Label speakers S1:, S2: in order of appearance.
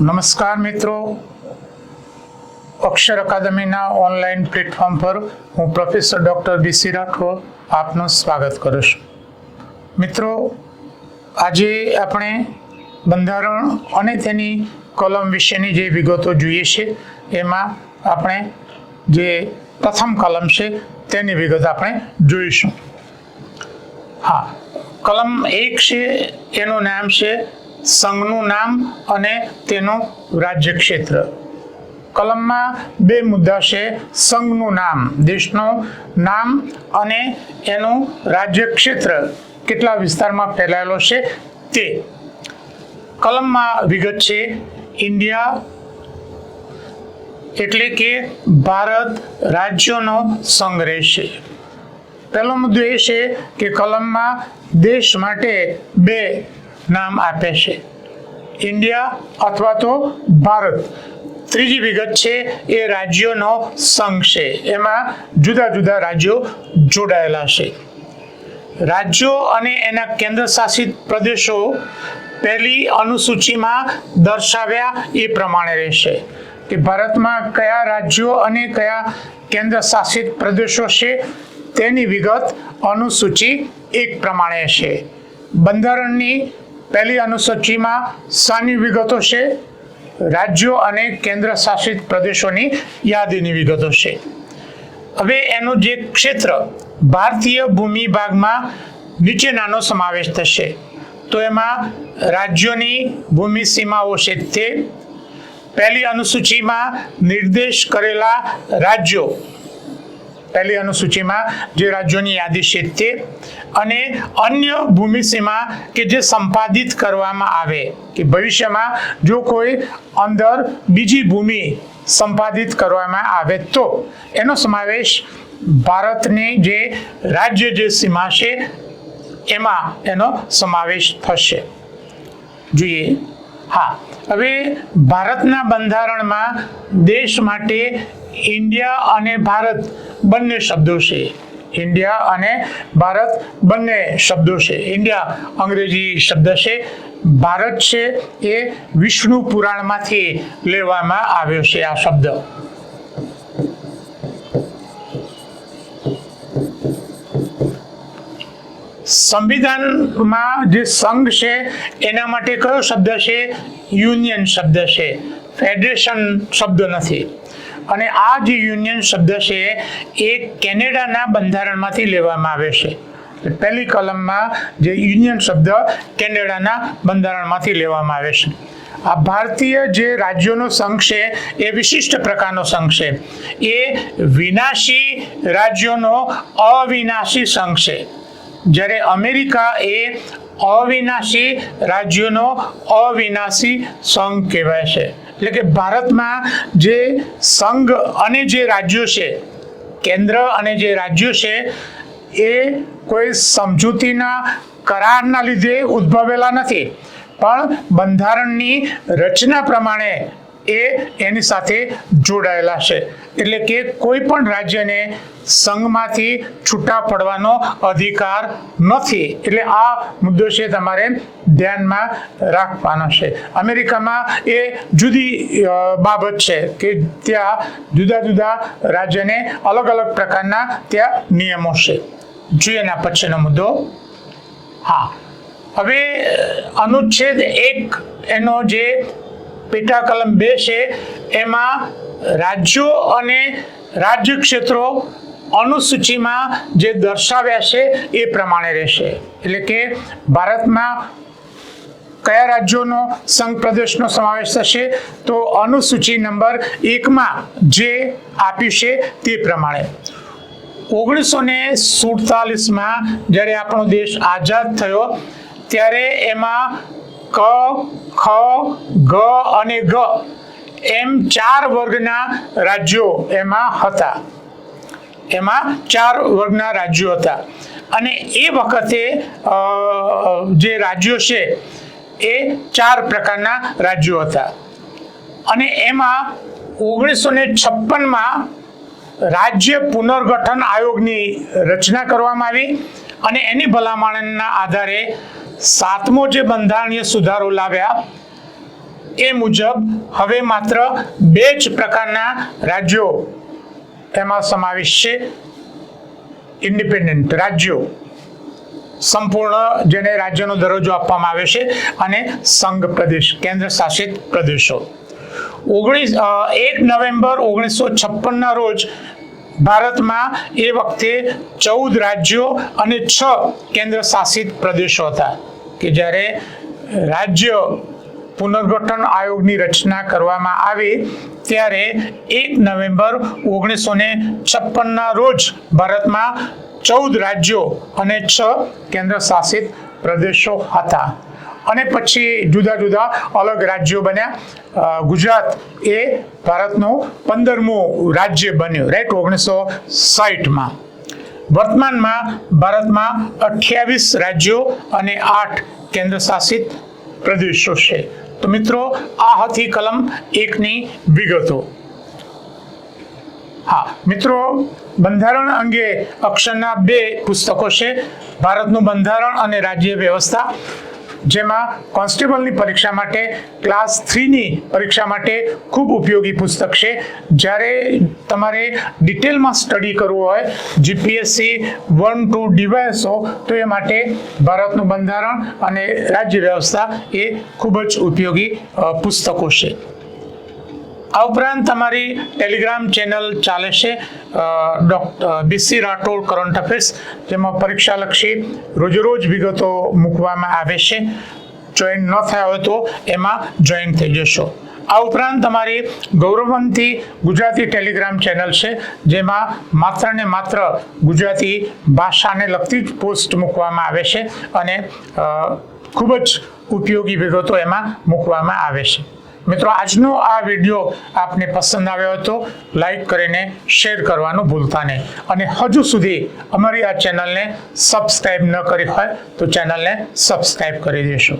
S1: નમસ્કાર મિત્રો. અક્ષર અકાદમીના online platform પર હું પ્રોફેસર ડૉક્ટર બીસી રાઠોડ આપનું સ્વાગત કરું છું. મિત્રો, આજે આપણે બંધારણ અને તેની કલમ વિશેની જે વિગતો જોઈએ છે, એમાં આપણે જે પ્રથમ કલમ છે, તેની વિગત આપણે જોઈશું. હા, કલમ એક છે, એનું નામ છે સંઘનું નામ અને તેનું રાજ્ય ક્ષેત્ર કલમમાં બે મુદ્દા છે સંઘનું નામ, દેશનું નામ અને એનું રાજ્ય ક્ષેત્ર કેટલા વિસ્તારમાં ફેલાયેલો છે તે. કલમમાં વિગત છે, ઇન્ડિયા એટલે કે ભારત રાજ્યોનો સંઘ રહેશે. પહેલો મુદ્દો એ છે કે કલમમાં દેશ માટે બે નામ આપે છે. ઇન્ડિયા અથવા તો ભારત. ત્રીજી વિગત છે, એ રાજ્યોનો સંઘ છે. એમાં જુદા જુદા રાજ્યો જોડાયેલા છે. રાજ્યો અને એના કેન્દ્ર શાસિત પ્રદેશો પહેલી અનુસૂચિમાં દર્શાવ્યા એ પ્રમાણે રહેશે કે ભારતમાં કયા રાજ્યો અને કયા કેન્દ્ર શાસિત પ્રદેશો છે, તેની વિગત અનુસૂચિ એક પ્રમાણે છે. બંધારણની પહેલી અનુસૂચિમાં શાની વિગતો છે. રાજ્યો અને કેન્દ્ર શાસિત પ્રદેશોની યાદીની વિગતો છે. હવે એનું જે ક્ષેત્ર ભારતીય ભૂમિ ભાગમાં નીચેનાનો સમાવેશ થશે. તો એમાં રાજ્યોની ભૂમિ સીમાઓ છે તે. પહેલી અનુસૂચિમાં નિર્દેશ કરેલા રાજ્યો પહેલી અનુસૂચિમાં જે રાજ્યોની યાદી છે તે અને અન્ય ભૂમિ સીમા કે જે સંપાદિત કરવામાં આવે, કે ભવિષ્યમાં જો કોઈ અંદર બીજી ભૂમિ સંપાદિત કરવામાં આવે તો એનો સમાવેશ ભારતની જે રાજ્ય જે સીમા છે એમાં એનો સમાવેશ થશે. જોઈએ. હા. હવે ભારતના બંધારણમાં દેશ માટે ઇન્ડિયા અને ભારત બંને શબ્દો છે. ઇન્ડિયા અને ભારત બંને શબ્દો છે. ઇન્ડિયા અંગ્રેજી શબ્દ છે. ભારત છે એ વિષ્ણુ પુરાણમાંથી લેવામાં આવ્યો છે આ શબ્દ. સંવિધાનમાં જે સંઘ છે એના માટે કયો શબ્દ છે? યુનિયન શબ્દ છે. ફેડરેશન શબ્દ નથી. અને આ જે યુનિયન શબ્દ છે, એ કેનેડાના બંધારણમાંથી લેવામાં આવે છે. પહેલી કલમમાં જે યુનિયન શબ્દ કેનેડાના બંધારણમાંથી લેવામાં આવે છે. આ ભારતીય જે રાજ્યોનો સંઘ છે, એ વિશિષ્ટ પ્રકારનો સંઘ છે. એ વિનાશી રાજ્યોનો અવિનાશી સંઘ છે. જ્યારે અમેરિકા એ અવિનાશી રાજ્યોનો અવિનાશી સંઘ કહેવાય છે. એટલે કે ભારતમાં જે સંઘ અને જે રાજ્યો છે, કેન્દ્ર અને જે રાજ્યો છે, એ કોઈ સમજૂતીના કરારના લીધે ઉદ્ભવેલા નથી. પણ બંધારણની રચના પ્રમાણે એ એની સાથે જોડાયેલા છે. એટલે કે કોઈ પણ રાજ્યને સંઘમાંથી છૂટા પડવાનો અધિકાર નથી. એટલે આ મુદ્દો છે તમારે ધ્યાનમાં રાખવાનો છે. અમેરિકામાં એ જુદી બાબત છે કે ત્યાં જુદા જુદા રાજ્યને અલગ અલગ પ્રકારના ત્યાં નિયમો છે. જોઈએ એના પછીનો મુદ્દો. હા. હવે, અનુચ્છેદ એક એનો જે પેટા કલમ બે છે. એમાં રાજ્યો અને રાજ્ય ક્ષેત્રો અનુસૂચિમાં જે દર્શાવ્યા છે એ પ્રમાણે રહેશે. એટલે કે ભારતમાં કયા રાજ્યોનો સંઘ પ્રદેશનો સમાવેશ થશે તો અનુસૂચિ નંબર એકમાં જે આપ્યું છે તે પ્રમાણે. ઓગણીસો ને સુડતાલીસમાં જ્યારે આપણો દેશ આઝાદ થયો, ત્યારે એમાં ક, ખ, ગ અને ગ એમ ચાર વર્ગના રાજ્યો એમાં હતા. એમાં ચાર વર્ગના રાજ્યો હતા. અને એ વખતે જે રાજ્યો છે, એ ચાર પ્રકારના રાજ્યો હતા. અને એમાં ઓગણીસો ને છપ્પનમાં રાજ્ય પુનર્ગઠન આયોગની રચના કરવામાં આવી અને એની ભલામણના આધારે સાતમો જે બંધારણીય સુધારો લાવ્યા, એ મુજબ હવે માત્ર બે જ પ્રકારના રાજ્યો એમાં સમાવેશ છે. ઇન્ડિપેન્ડન્ટ રાજ્યો. સંપૂર્ણ જેને રાજ્યનો દરજ્જો આપવામાં આવે છે અને સંઘ પ્રદેશ, કેન્દ્ર શાસિત પ્રદેશો. ઓગણીસ એક નવેમ્બર ઓગણીસો છપ્પનના રોજ ભારતમાં એ વખતે ચૌદ રાજ્યો અને છ કેન્દ્ર શાસિત પ્રદેશો હતા કે જ્યારે રાજ્ય પુનર્ગઠન આયોગની રચના કરવામાં આવી ત્યારે એક નવેમ્બર ઓગણીસો ને છપ્પનના રોજ ભારતમાં ચૌદ રાજ્યો અને છ કેન્દ્ર શાસિત પ્રદેશો હતા. અને પછી જુદા જુદા અલગ રાજ્યો બન્યા. ગુજરાત એ ભારતનું પંદરમું રાજ્ય બન્યું રાઈટ ઓગણીસો સાહીઠમાં. વર્તમાનમાં ભારતમાં અઠ્યાવીસ રાજ્યો અને આઠ કેન્દ્ર શાસિત પ્રદેશો છે. તો મિત્રો, આ હતી કલમ એકની વિગતો. હા, મિત્રો, બંધારણ અંગે અક્ષરના બે પુસ્તકો છે. ભારતનું બંધારણ અને રાજ્ય વ્યવસ્થા. જેમાં કોન્સ્ટેબલની પરીક્ષા માટે ક્લાસ થ્રીની પરીક્ષા માટે ખૂબ ઉપયોગી પુસ્તક છે. જ્યારે તમારે ડિટેલમાં સ્ટડી કરવું હોય, જીપીએસસી વન, ટુ ડીવાયસો તો એ માટે ભારતનું બંધારણ અને રાજ્ય વ્યવસ્થા એ ખૂબ જ ઉપયોગી પુસ્તકો છે. આ ઉપરાંત તમારી ટેલિગ્રામ ચેનલ ચાલે છે doctor BC Rathod current affairs જેમાં પરીક્ષાલક્ષી રોજરોજ વિગતો મૂકવામાં આવે છે. જોઈન ન થયા હોય તો એમાં જોઈન થઈ જશો. આ ઉપરાંત તમારી ગૌરવંતી ગુજરાતી ટેલિગ્રામ ચેનલ છે, જેમાં માત્ર ને માત્ર ગુજરાતી ભાષાને લગતી જ પોસ્ટ મૂકવામાં આવે છે અને ખૂબ જ ઉપયોગી વિગતો એમાં મૂકવામાં આવે છે. મિત્રો, આજનો આ વીડિયો આપને પસંદ આવ્યો હતો લાઈક કરીને શેર કરવાનું ભૂલતા નહીં. અને હજુ સુધી અમારી આ ચેનલને સબસ્ક્રાઈબ ન કરી હોય તો ચેનલને સબસ્ક્રાઈબ કરી દેશો